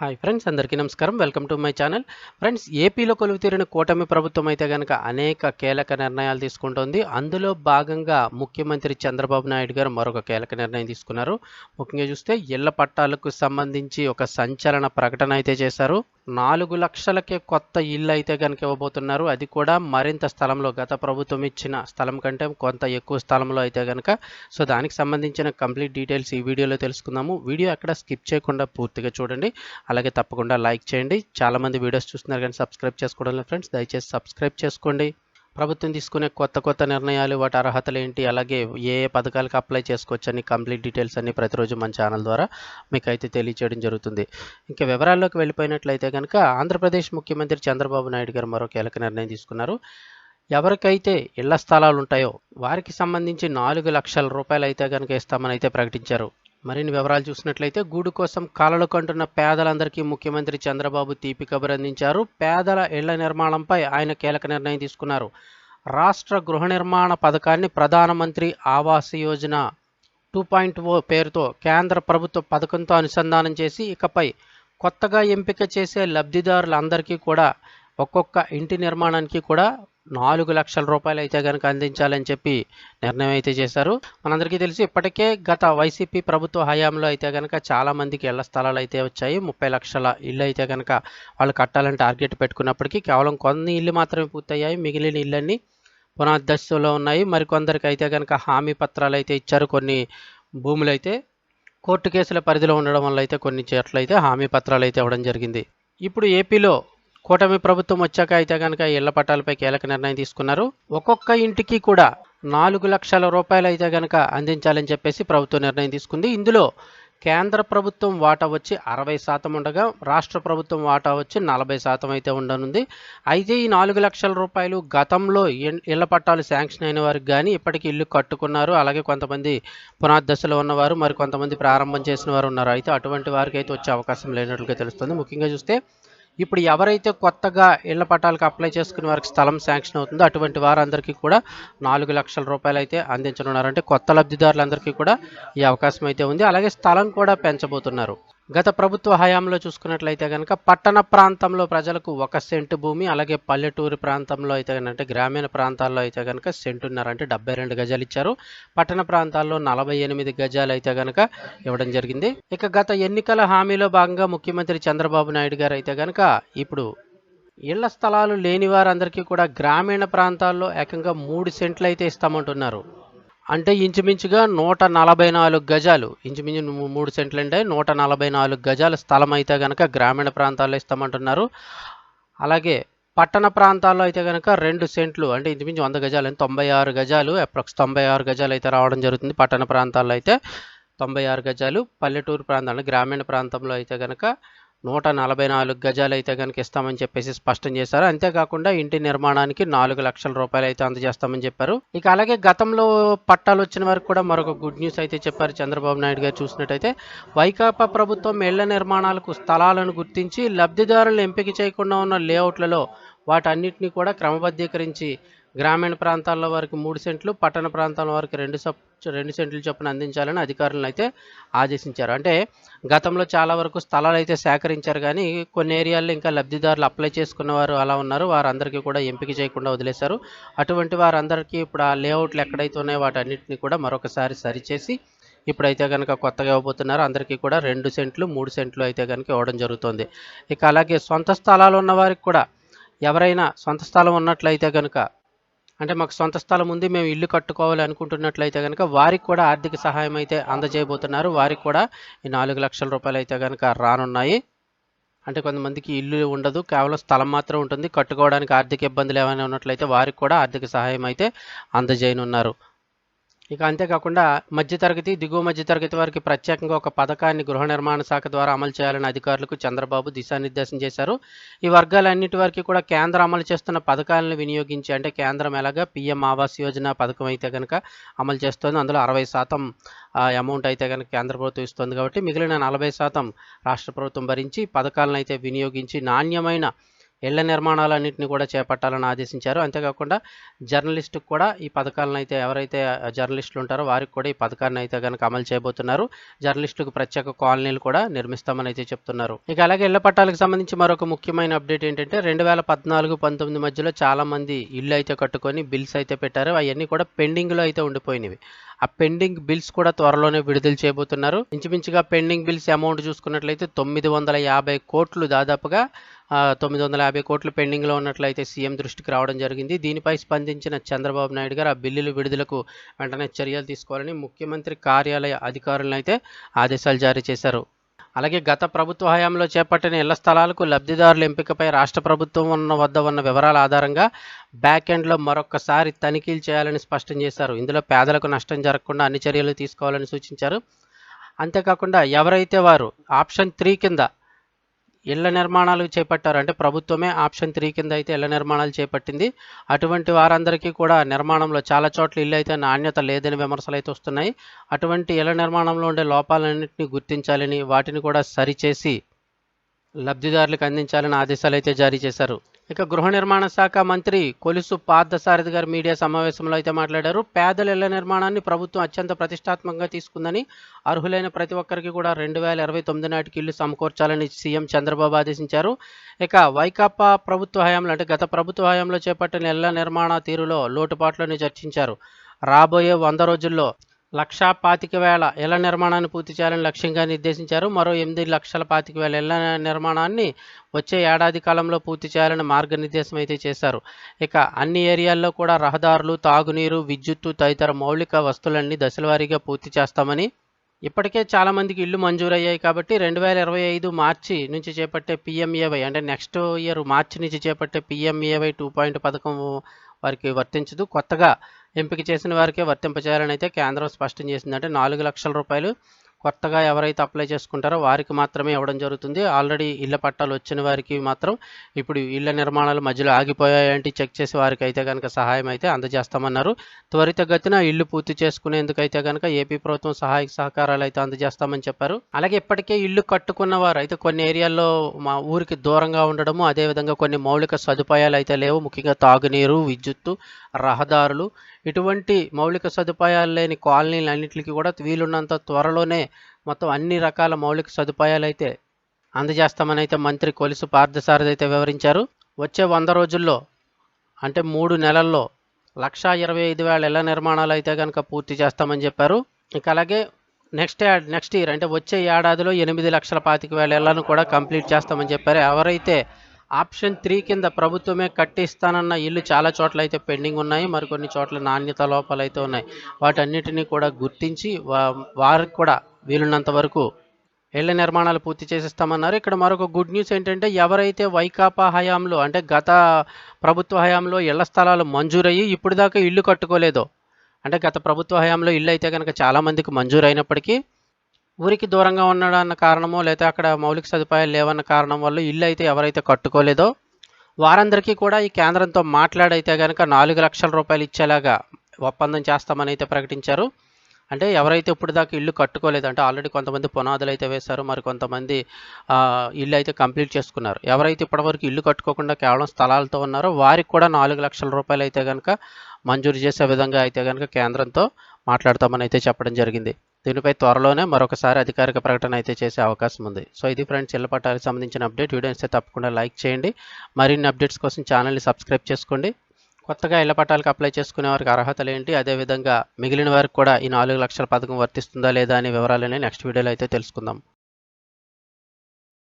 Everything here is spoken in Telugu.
హాయ్ ఫ్రెండ్స్ అందరికీ నమస్కారం. Welcome to my channel. Friends ఏపీలో కొలువుతీరిన కూటమి ప్రభుత్వం అయితే కనుక అనేక కీలక నిర్ణయాలు తీసుకుంటోంది. అందులో భాగంగా ముఖ్యమంత్రి చంద్రబాబు నాయుడు గారు మరొక కీలక నిర్ణయం తీసుకున్నారు. ముఖ్యంగా చూస్తే ఇళ్ళ పట్టాలకు సంబంధించి ఒక సంచలన ప్రకటన అయితే చేశారు. నాలుగు లక్షలకే కొత్త ఇల్లు అయితే కనుక ఇవ్వబోతున్నారు. అది కూడా మరింత స్థలంలో గత ప్రభుత్వం ఇచ్చిన స్థలం కంటే కొంత ఎక్కువ స్థలంలో అయితే కనుక సో దానికి సంబంధించిన కంప్లీట్ డీటెయిల్స్ ఈ వీడియోలో తెలుసుకుందాము. వీడియో అక్కడ స్కిప్ చేయకుండా పూర్తిగా చూడండి. అలాగే తప్పకుండా లైక్ చేయండి. చాలామంది వీడియోస్ చూస్తున్నారు కానీ సబ్స్క్రైబ్ చేసుకోవడం లేదు ఫ్రెండ్స్. దయచేసి సబ్స్క్రైబ్ చేసుకోండి. ప్రభుత్వం తీసుకునే కొత్త కొత్త నిర్ణయాలు వాటి అర్హతలు ఏంటి అలాగే ఏ ఏ పథకాలకు అప్లై చేసుకోవచ్చని కంప్లీట్ డీటెయిల్స్ అన్ని ప్రతిరోజు మన ఛానల్ ద్వారా మీకు అయితే తెలియచేయడం జరుగుతుంది. ఇంకా వివరాల్లోకి వెళ్ళిపోయినట్లయితే కనుక ఆంధ్రప్రదేశ్ ముఖ్యమంత్రి చంద్రబాబు నాయుడు గారు మరో కీలక నిర్ణయం తీసుకున్నారు. ఎవరికైతే ఇళ్ళ స్థలాలు ఉంటాయో వారికి సంబంధించి నాలుగు లక్షల రూపాయలు అయితే కనుక ఇస్తామని అయితే ప్రకటించారు. మరిన్ని వివరాలు చూసినట్లయితే గూడు కోసం కాలలు కంటున్న పేదలందరికీ ముఖ్యమంత్రి చంద్రబాబు తీపి కబురు అందించారు. పేదల ఇళ్ళ నిర్మాణంపై ఆయన కీలక నిర్ణయం తీసుకున్నారు. రాష్ట్ర గృహ నిర్మాణ పథకాన్ని Pradhan Mantri Awas Yojana two point O పేరుతో కేంద్ర ప్రభుత్వ పథకంతో అనుసంధానం చేసి ఇకపై కొత్తగా ఎంపిక చేసే లబ్ధిదారులందరికీ కూడా ఒక్కొక్క ఇంటి నిర్మాణానికి కూడా నాలుగు లక్షల రూపాయలు అయితే కనుక అందించాలని చెప్పి నిర్ణయం అయితే చేశారు. మనందరికీ తెలిసి ఇప్పటికే గత వైసీపీ ప్రభుత్వ హయాంలో అయితే కనుక చాలా మందికి ఇళ్ళ స్థలాలు అయితే వచ్చాయి. ముప్పై లక్షల ఇల్లు అయితే కనుక వాళ్ళు కట్టాలని టార్గెట్ పెట్టుకున్నప్పటికీ కేవలం కొన్ని ఇల్లు మాత్రమే పూర్తయ్యాయి. మిగిలిన ఇళ్ళన్నీ పునాదశలో ఉన్నాయి. మరికొందరికి అయితే కనుక హామీ పత్రాలు అయితే ఇచ్చారు. కొన్ని భూములు అయితే కోర్టు కేసుల పరిధిలో ఉండడం వల్ల అయితే కొన్ని చోట్ల అయితే హామీ పత్రాలు అయితే ఇవ్వడం జరిగింది. ఇప్పుడు ఏపీలో కూటమి ప్రభుత్వం వచ్చాక అయితే కనుక ఇళ్ళ పట్టాలపై కీలక నిర్ణయం తీసుకున్నారు. ఒక్కొక్క ఇంటికి కూడా నాలుగు లక్షల రూపాయలు అయితే కనుక అందించాలని చెప్పేసి ప్రభుత్వం నిర్ణయం తీసుకుంది. ఇందులో కేంద్ర ప్రభుత్వం వాటా వచ్చి అరవై శాతం ఉండగా రాష్ట్ర ప్రభుత్వం వాటా వచ్చి నలభై శాతం అయితే ఉండనుంది. అయితే ఈ నాలుగు లక్షల రూపాయలు గతంలో ఇళ్ళ పట్టాలు శాంక్షన్ అయిన వారికి కానీ ఇప్పటికీ ఇల్లు కట్టుకున్నారు. అలాగే కొంతమంది పునాదశలో ఉన్నవారు మరి కొంతమంది ప్రారంభం చేసిన వారు ఉన్నారు. అయితే అటువంటి వారికి అయితే వచ్చే అవకాశం లేనట్లుగా తెలుస్తుంది. ముఖ్యంగా చూస్తే ఇప్పుడు ఎవరైతే కొత్తగా ఇళ్ళ పట్టాలకు అప్లై చేసుకునే వారికి స్థలం శాంక్షన్ అవుతుందో అటువంటి వారందరికీ కూడా నాలుగు లక్షల రూపాయలు అయితే అందించనున్నారు అంటే కొత్త లబ్ధిదారులందరికీ కూడా ఈ అవకాశం అయితే ఉంది. అలాగే స్థలం కూడా పెంచబోతున్నారు. గత ప్రభుత్వ హయాంలో చూసుకున్నట్లయితే కనుక పట్టణ ప్రాంతంలో ప్రజలకు ఒక సెంటు భూమి అలాగే పల్లెటూరు ప్రాంతంలో అయితే అంటే గ్రామీణ ప్రాంతాల్లో అయితే కనుక సెంటున్నర అంటే డెబ్బై రెండు గజాలు ఇచ్చారు. పట్టణ ప్రాంతాల్లో నలభై ఎనిమిది గజాలు అయితే కనుక ఇవ్వడం జరిగింది. ఇక గత ఎన్నికల హామీలో భాగంగా ముఖ్యమంత్రి చంద్రబాబు నాయుడు గారు అయితే కనుక ఇప్పుడు ఇళ్ళ స్థలాలు లేని వారందరికీ కూడా గ్రామీణ ప్రాంతాల్లో ఏకంగా మూడు సెంట్లు అయితే ఇస్తామంటున్నారు. అంటే ఇంచుమించుగా నూట నలభై నాలుగు గజాలు. ఇంచుమించు మూ- మూడు సెంట్లు అంటే నూట నలభై నాలుగు గజాల స్థలం అయితే కనుక గ్రామీణ ప్రాంతాల్లో ఇస్తామంటున్నారు. అలాగే పట్టణ ప్రాంతాల్లో అయితే కనుక రెండు సెంట్లు అంటే ఇంచుమించు వంద గజాలు అంటే తొంభై ఆరు గజాలు అప్రాక్స్ తొంభై ఆరు గజాలు అయితే రావడం జరుగుతుంది పట్టణ ప్రాంతాల్లో అయితే. తొంభై ఆరు గజాలు. పల్లెటూరు ప్రాంతాలు గ్రామీణ ప్రాంతంలో అయితే కనుక నూట నలభై నాలుగు గజాలు అయితే కనుక ఇస్తామని చెప్పేసి స్పష్టం చేశారు. అంతేకాకుండా ఇంటి నిర్మాణానికి నాలుగు లక్షల రూపాయలు అయితే అందజేస్తామని చెప్పారు. ఇక అలాగే గతంలో పట్టాలు వచ్చిన వారికి కూడా మరొక గుడ్ న్యూస్ అయితే చెప్పారు చంద్రబాబు నాయుడు గారు చూసినట్టయితే. వైకాపా ప్రభుత్వం ఇళ్ళ నిర్మాణాలకు స్థలాలను గుర్తించి లబ్ధిదారులను ఎంపిక చేయకుండా ఉన్న లేఅవుట్లలో వాటన్నిటిని కూడా క్రమబద్ధీకరించి గ్రామీణ ప్రాంతాల్లో వారికి మూడు సెంట్లు పట్టణ ప్రాంతాల వారికి రెండు సప్ రెండు సెంట్లు చొప్పున అందించాలని అధికారులను అయితే ఆదేశించారు. అంటే గతంలో చాలా వరకు స్థలాలు అయితే సేకరించారు కానీ కొన్ని ఏరియాల్లో ఇంకా లబ్ధిదారులు అప్లై చేసుకున్న వారు అలా ఉన్నారు. వారందరికీ కూడా ఎంపిక చేయకుండా వదిలేశారు. అటువంటి వారందరికీ ఇప్పుడు ఆ లేఅవుట్లు ఎక్కడైతే ఉన్నాయో వాటన్నిటిని కూడా మరొకసారి సరిచేసి ఇప్పుడైతే కనుక కొత్తగా ఇవ్వబోతున్నారు. అందరికీ కూడా రెండు సెంట్లు మూడు సెంట్లు అయితే కనుక ఇవ్వడం జరుగుతుంది. ఇక అలాగే సొంత స్థలాలు ఉన్న వారికి కూడా ఎవరైనా సొంత స్థలం ఉన్నట్లయితే కనుక అంటే మాకు సొంత స్థలం ఉంది మేము ఇల్లు కట్టుకోవాలి అనుకుంటున్నట్లయితే కనుక వారికి కూడా ఆర్థిక సహాయం అయితే అందజేయబోతున్నారు. వారికి కూడా ఈ నాలుగు లక్షల రూపాయలు అయితే కనుక రానున్నాయి. అంటే కొంతమందికి ఇల్లు ఉండదు కేవలం స్థలం మాత్రం ఉంటుంది. కట్టుకోవడానికి ఆర్థిక ఇబ్బందులు ఏమైనా ఉన్నట్లయితే వారికి కూడా ఆర్థిక సహాయం అయితే అందజేయనున్నారు. ఇక అంతేకాకుండా మధ్యతరగతి దిగువ మధ్యతరగతి వారికి ప్రత్యేకంగా ఒక పథకాన్ని గృహ నిర్మాణ శాఖ ద్వారా అమలు చేయాలని అధికారులకు చంద్రబాబు దిశానిర్దేశం చేశారు. ఈ వర్గాలన్నిటి వారికి కూడా కేంద్రం అమలు చేస్తున్న పథకాలను వినియోగించి అంటే కేంద్రం ఎలాగా పిఎం ఆవాస్ యోజన పథకం అయితే కనుక అమలు చేస్తుంది. అందులో అరవై శాతం అమౌంట్ అయితే కనుక కేంద్ర ప్రభుత్వం ఇస్తుంది కాబట్టి మిగిలిన నలభై శాతం రాష్ట్ర ప్రభుత్వం భరించి పథకాలను అయితే వినియోగించి నాణ్యమైన ఇళ్ళ నిర్మాణాలన్నింటినీ కూడా చేపట్టాలని ఆదేశించారు. అంతేకాకుండా జర్నలిస్టుకు కూడా ఈ పథకాలను అయితే ఎవరైతే జర్నలిస్టులు ఉంటారో వారికి కూడా ఈ పథకాన్ని అయితే కనుక అమలు చేయబోతున్నారు. జర్నలిస్టులకు ప్రత్యేక కాలనీలు కూడా నిర్మిస్తామని అయితే చెప్తున్నారు. ఇక అలాగే ఇళ్ళ పట్టాలకు సంబంధించి మరొక ముఖ్యమైన అప్డేట్ ఏంటంటే రెండు వేల పద్నాలుగు పంతొమ్మిది మధ్యలో చాలామంది ఇల్లు అయితే కట్టుకొని బిల్స్ అయితే పెట్టారు. అవన్నీ కూడా పెండింగ్లో అయితే ఉండిపోయినవి. ఆ పెండింగ్ బిల్స్ కూడా త్వరలోనే విడుదల చేయబోతున్నారు. ఇంచుమించుగా పెండింగ్ బిల్స్ అమౌంట్ చూసుకున్నట్లయితే తొమ్మిది వందల యాభై కోట్లు దాదాపుగా తొమ్మిది వందల యాభై కోట్లు పెండింగ్లో ఉన్నట్లయితే సీఎం దృష్టికి రావడం జరిగింది. దీనిపై స్పందించిన చంద్రబాబు నాయుడు గారు ఆ బిల్లులు విడుదలకు వెంటనే చర్యలు తీసుకోవాలని ముఖ్యమంత్రి కార్యాలయ అధికారులను అయితే ఆదేశాలు జారీ చేశారు. అలాగే గత ప్రభుత్వ హయాంలో చేపట్టిన ఇళ్ళ స్థలాలకు లబ్ధిదారుల ఎంపికపై రాష్ట్ర ప్రభుత్వం ఉన్న వద్ద ఉన్న వివరాల ఆధారంగా బ్యాక్ ఎండ్లో మరొకసారి తనిఖీలు చేయాలని స్పష్టం చేశారు. ఇందులో పేదలకు నష్టం జరగకుండా అన్ని చర్యలు తీసుకోవాలని సూచించారు. అంతేకాకుండా ఎవరైతే వారు ఆప్షన్ త్రీ కింద ఇళ్ళ నిర్మాణాలు చేపట్టారు. అంటే ప్రభుత్వమే ఆప్షన్ త్రీ కింద అయితే ఇళ్ళ నిర్మాణాలు చేపట్టింది. అటువంటి వారందరికీ కూడా నిర్మాణంలో చాలా చోట్ల ఇల్లు అయితే నాణ్యత లేదని విమర్శలు అయితే వస్తున్నాయి. అటువంటి ఇళ్ళ నిర్మాణంలో ఉండే లోపాలన్నింటినీ గుర్తించాలని వాటిని కూడా సరిచేసి లబ్ధిదారులకు అందించాలని ఆదేశాలు అయితే జారీ చేశారు. ఇక గృహ నిర్మాణ శాఖ మంత్రి కొలుసు పార్థసారథి గారు మీడియా సమావేశంలో అయితే మాట్లాడారు. పేదల ఇళ్ళ నిర్మాణాన్ని ప్రభుత్వం అత్యంత ప్రతిష్టాత్మకంగా తీసుకుందని అర్హులైన ప్రతి ఒక్కరికి కూడా రెండు వేల ఇరవై తొమ్మిది నాటికి ఇల్లు సమకూర్చాలని సీఎం చంద్రబాబు ఆదేశించారు. ఇక వైకాపా ప్రభుత్వ హయాంలో అంటే గత ప్రభుత్వ హయాంలో చేపట్టిన ఇళ్ళ నిర్మాణ తీరులో లోటుపాట్లను చర్చించారు. రాబోయే వంద రోజుల్లో లక్షా పాతిక వేల ఇళ్ళ నిర్మాణాన్ని పూర్తి చేయాలని లక్ష్యంగా నిర్దేశించారు. మరో ఎనిమిది లక్షల పాతిక వేల ఇళ్ళ నిర్మాణాన్ని వచ్చే ఏడాది కాలంలో పూర్తి చేయాలని మార్గనిర్దేశం అయితే చేశారు. ఇక అన్ని ఏరియాల్లో కూడా రహదారులు తాగునీరు విద్యుత్తు తదితర మౌలిక వస్తువులన్నీ దశలవారీగా పూర్తి చేస్తామని ఇప్పటికే చాలా మందికి ఇల్లు మంజూరయ్యాయి కాబట్టి రెండు వేల ఇరవై ఐదు మార్చి నుంచి చేపట్టే పిఎంఏవై అంటే నెక్స్ట్ ఇయర్ మార్చి నుంచి చేపట్టే పిఎంఏవై టూ పాయింట్ పథకం వారికి వర్తించదు. కొత్తగా ఎంపిక చేసిన వారికే వర్తింపచేయాలని అయితే కేంద్రం స్పష్టం చేసింది అంటే నాలుగు లక్షల రూపాయలు కొత్తగా ఎవరైతే అప్లై చేసుకుంటారో వారికి మాత్రమే ఇవ్వడం జరుగుతుంది. ఆల్రెడీ ఇళ్ళ పట్టాలు వచ్చిన వారికి మాత్రం ఇప్పుడు ఇళ్ళ నిర్మాణాలు మధ్యలో ఆగిపోయాయంటే చెక్ చేసి వారికి అయితే కనుక సహాయం అయితే అందజేస్తామన్నారు. త్వరితగతిన ఇల్లు పూర్తి చేసుకునేందుకైతే కనుక ఏపీ ప్రభుత్వం సహాయక సహకారాలు అయితే అందజేస్తామని చెప్పారు. అలాగే ఇప్పటికే ఇల్లు కట్టుకున్న వారు అయితే కొన్ని ఏరియాల్లో మా ఊరికి దూరంగా ఉండడము అదేవిధంగా కొన్ని మౌలిక సదుపాయాలు అయితే లేవు. ముఖ్యంగా తాగునీరు విద్యుత్తు రహదారులు. ఇటువంటి మౌలిక సదుపాయాలు లేని కాలనీలన్నింటికి కూడా వీలున్నంత త్వరలోనే మొత్తం అన్ని రకాల మౌలిక సదుపాయాలు అయితే అందజేస్తామని అయితే మంత్రి కొలుసు పార్థసారథి అయితే వివరించారు. వచ్చే వంద రోజుల్లో అంటే మూడు నెలల్లో లక్షా ఇరవై ఐదు వేల ఇళ్ళ నిర్మాణాలు అయితే కనుక పూర్తి చేస్తామని చెప్పారు. ఇక అలాగే నెక్స్ట్ నెక్స్ట్ ఇయర్ అంటే వచ్చే ఏడాదిలో ఎనిమిది లక్షల పాతిక వేల ఇళ్ళను కూడా కంప్లీట్ చేస్తామని చెప్పారు. ఎవరైతే ఆప్షన్ త్రీ కింద ప్రభుత్వమే కట్టిస్తానన్న ఇల్లు చాలా చోట్ల అయితే పెండింగ్ ఉన్నాయి. మరికొన్ని చోట్ల నాణ్యత లోపాలు అయితే ఉన్నాయి. వాటన్నిటిని కూడా గుర్తించి వారికి కూడా వీలున్నంత వరకు ఇళ్ళ నిర్మాణాలు పూర్తి చేసిస్తామన్నారు. ఇక్కడ మరొక గుడ్ న్యూస్ ఏంటంటే ఎవరైతే వైకాపా హయాంలో అంటే గత ప్రభుత్వ హయాంలో ఇళ్ళ స్థలాలు మంజూరయ్యి ఇప్పుడు దాకా ఇల్లు కట్టుకోలేదో. అంటే గత ప్రభుత్వ హయాంలో ఇల్లు అయితే కనుక చాలామందికి మంజూరైనప్పటికీ మంజూరు అయినప్పటికీ ఊరికి దూరంగా ఉండడన్న కారణమో లేదా అక్కడ మౌలిక సదుపాయాలు లేవన్న కారణం వల్ల ఇల్లు అయితే ఎవరైతే కట్టుకోలేదో వారందరికీ కూడా ఈ కేంద్రంతో మాట్లాడైతే కనుక నాలుగు లక్షల రూపాయలు ఇచ్చేలాగా ఒప్పందం చేస్తామని అయితే ప్రకటించారు. అంటే ఎవరైతే ఇప్పుడు దాకా ఇల్లు కట్టుకోలేదు అంటే ఆల్రెడీ కొంతమంది పునాదులు అయితే వేశారు మరి కొంతమంది ఇల్లు అయితే కంప్లీట్ చేసుకున్నారు. ఎవరైతే ఇప్పటివరకు ఇల్లు కట్టుకోకుండా కేవలం స్థలాలతో ఉన్నారో వారికి కూడా నాలుగు లక్షల రూపాయలు అయితే కనుక మంజూరు చేసే విధంగా అయితే కనుక కేంద్రంతో మాట్లాడతామని అయితే చెప్పడం జరిగింది. దీనిపై త్వరలోనే మరొకసారి అధికారిక ప్రకటన అయితే చేసే అవకాశం ఉంది. సో ఇది ఫ్రెండ్స్ ఇళ్ళ పట్టాలకు సంబంధించిన అప్డేట్. వీడియో ఇస్తే తప్పకుండా లైక్ చేయండి. మరిన్ని అప్డేట్స్ కోసం ఛానల్ని సబ్స్క్రైబ్ చేసుకోండి. కొత్తగా ఇళ్ళ పట్టాలకు అప్లై చేసుకునే వారికి అర్హతలు ఏంటి? అదేవిధంగా మిగిలిన వారికి కూడా ఈ నాలుగు లక్షల పథకం వర్తిస్తుందా లేదా అనే వివరాలని నెక్స్ట్ వీడియోలో అయితే తెలుసుకుందాం.